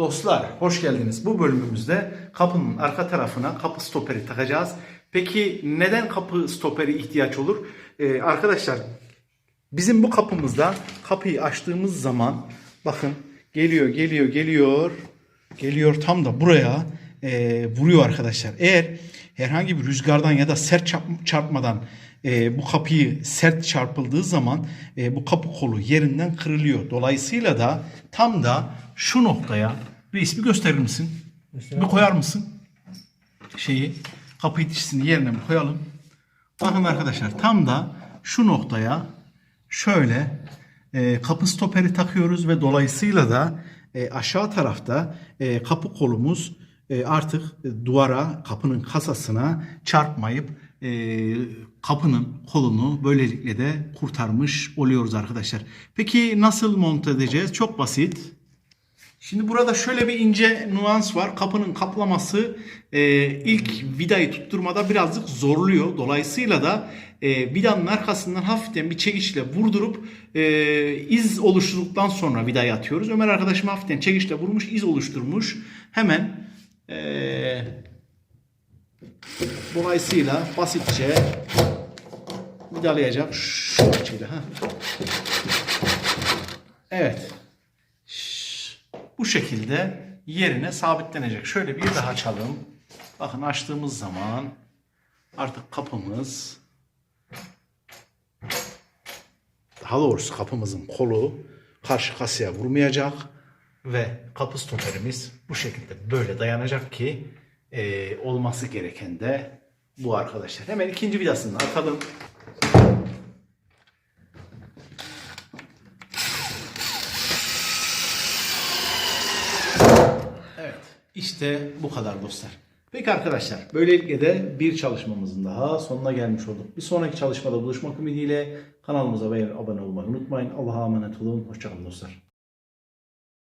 Dostlar hoş geldiniz. Bu bölümümüzde kapının arka tarafına kapı stoperi takacağız. Peki neden kapı stoperi ihtiyaç olur? Ee, arkadaşlar bizim bu kapımızda kapıyı açtığımız zaman bakın geliyor geliyor geliyor geliyor tam da buraya e, vuruyor arkadaşlar. Eğer herhangi bir rüzgardan ya da sert çarp- çarpmadan e, bu kapıyı sert çarpıldığı zaman e, bu kapı kolu yerinden kırılıyor. Dolayısıyla da tam da şu noktaya bir ismi gösterir misin? Bir koyar mısın? Şeyi kapı itişisini yerine bir koyalım. Bakın arkadaşlar tam da şu noktaya şöyle e, kapı stoperi takıyoruz ve dolayısıyla da e, aşağı tarafta e, kapı kolumuz artık e, duvara kapının kasasına çarpmayıp e, kapının kolunu böylelikle de kurtarmış oluyoruz arkadaşlar. Peki nasıl monte edeceğiz? Çok basit. Şimdi burada şöyle bir ince nüans var. Kapının kaplaması e, ilk vidayı tutturmada birazcık zorluyor. Dolayısıyla da e, vidanın arkasından hafiften bir çekiçle vurdurup e, iz oluşturduktan sonra vidayı atıyoruz. Ömer arkadaşım hafiften çekiçle vurmuş, iz oluşturmuş. Hemen e, dolayısıyla basitçe vidalayacak şu açıyla. Ha. Evet bu şekilde yerine sabitlenecek. Şöyle bir daha açalım. Bakın açtığımız zaman artık kapımız daha doğrusu kapımızın kolu karşı kasaya vurmayacak ve kapı stoperimiz bu şekilde böyle dayanacak ki e, olması gereken de bu arkadaşlar. Hemen ikinci vidasını atalım. Evet. İşte bu kadar dostlar. Peki arkadaşlar böylelikle de bir çalışmamızın daha sonuna gelmiş olduk. Bir sonraki çalışmada buluşmak ümidiyle kanalımıza abone olmayı unutmayın. Allah'a emanet olun. Hoşçakalın dostlar.